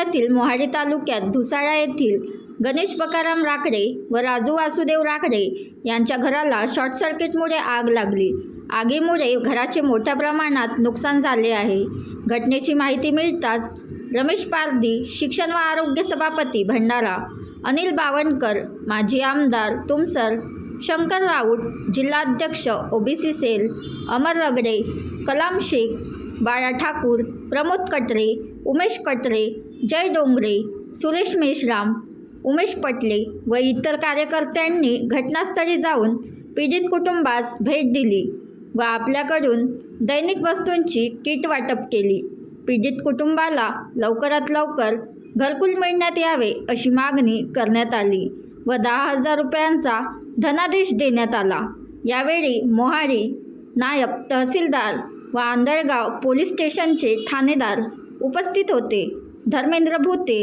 जिल्ह्यातील मोहाडी तालुक्यात धुसाळा येथील गणेश बकाराम राकडे व राजू वासुदेव राकडे यांच्या घराला शॉर्ट सर्किटमुळे आग लागली. आगीमुळे घराचे मोठ्या प्रमाणात नुकसान झाले आहे. घटनेची माहिती मिळताच रमेश पारदी शिक्षण व आरोग्य सभापती भंडारा अनिल बावनकर माजी आमदार तुमसर शंकर राऊत जिल्हाध्यक्ष ओबीसी सेल अमर रगडे कलाम शेख बाळा ठाकूर प्रमोद कटरे उमेश कटरे जय डोंगरे सुरेश मेश्राम उमेश पटले व इतर कार्यकर्त्यांनी घटनास्थळी जाऊन पीडित कुटुंबास भेट दिली व आपल्याकडून दैनिक वस्तूंची किट वाटप केली. पीडित कुटुंबाला लवकरात लवकर घरकुल मिळण्यात यावे अशी मागणी करण्यात आली व दहा हजार रुपयांचा धनादेश देण्यात आला. यावेळी मोहाडी नायब तहसीलदार व आंधळगाव पोलीस स्टेशनचे ठाणेदार उपस्थित होते. धर्मेंद्र भूते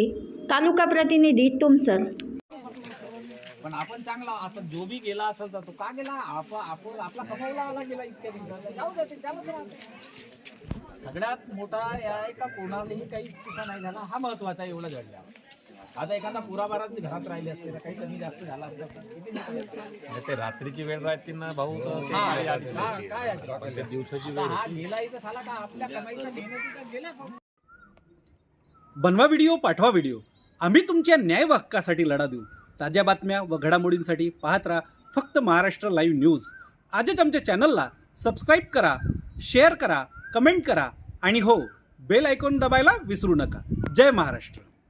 तालुका प्रतिनिधी तुमसर. पण आपण चांगला असं जो बी गेला असेल तर तो का गेला? आपण आपण आपला कमावला आला गेला इतक्या दिवसात. जाऊ दे ते सगळ्यात मोठा या एका कोणालाही काही तुसा नाही झाला हा महत्त्वाचा एवढा एवढं घडल्या आता एखादा पुरा बारात घरात राहिले असते तर काही कमी जास्त झाला असतं. ते रात्रीची वेळ राहते ना भाऊ काय हा, दिवसाची वेळ हा गेला इथं झाला का? आपल्या कमाईच्या मेहनतीचा गेला? बनवा व्हिडिओ पाठवा व्हिडिओ. आम्ही तुमच्या न्याय व हक्कासाठी लढा देऊ. ताज्या बातम्या व घडामोडींसाठी पाहत राहा फक्त महाराष्ट्र लाईव्ह न्यूज. आजच आमच्या चॅनलला सबस्क्राईब करा शेअर करा कमेंट करा आणि हो बेल आयकॉन दबायला विसरू नका. जय महाराष्ट्र.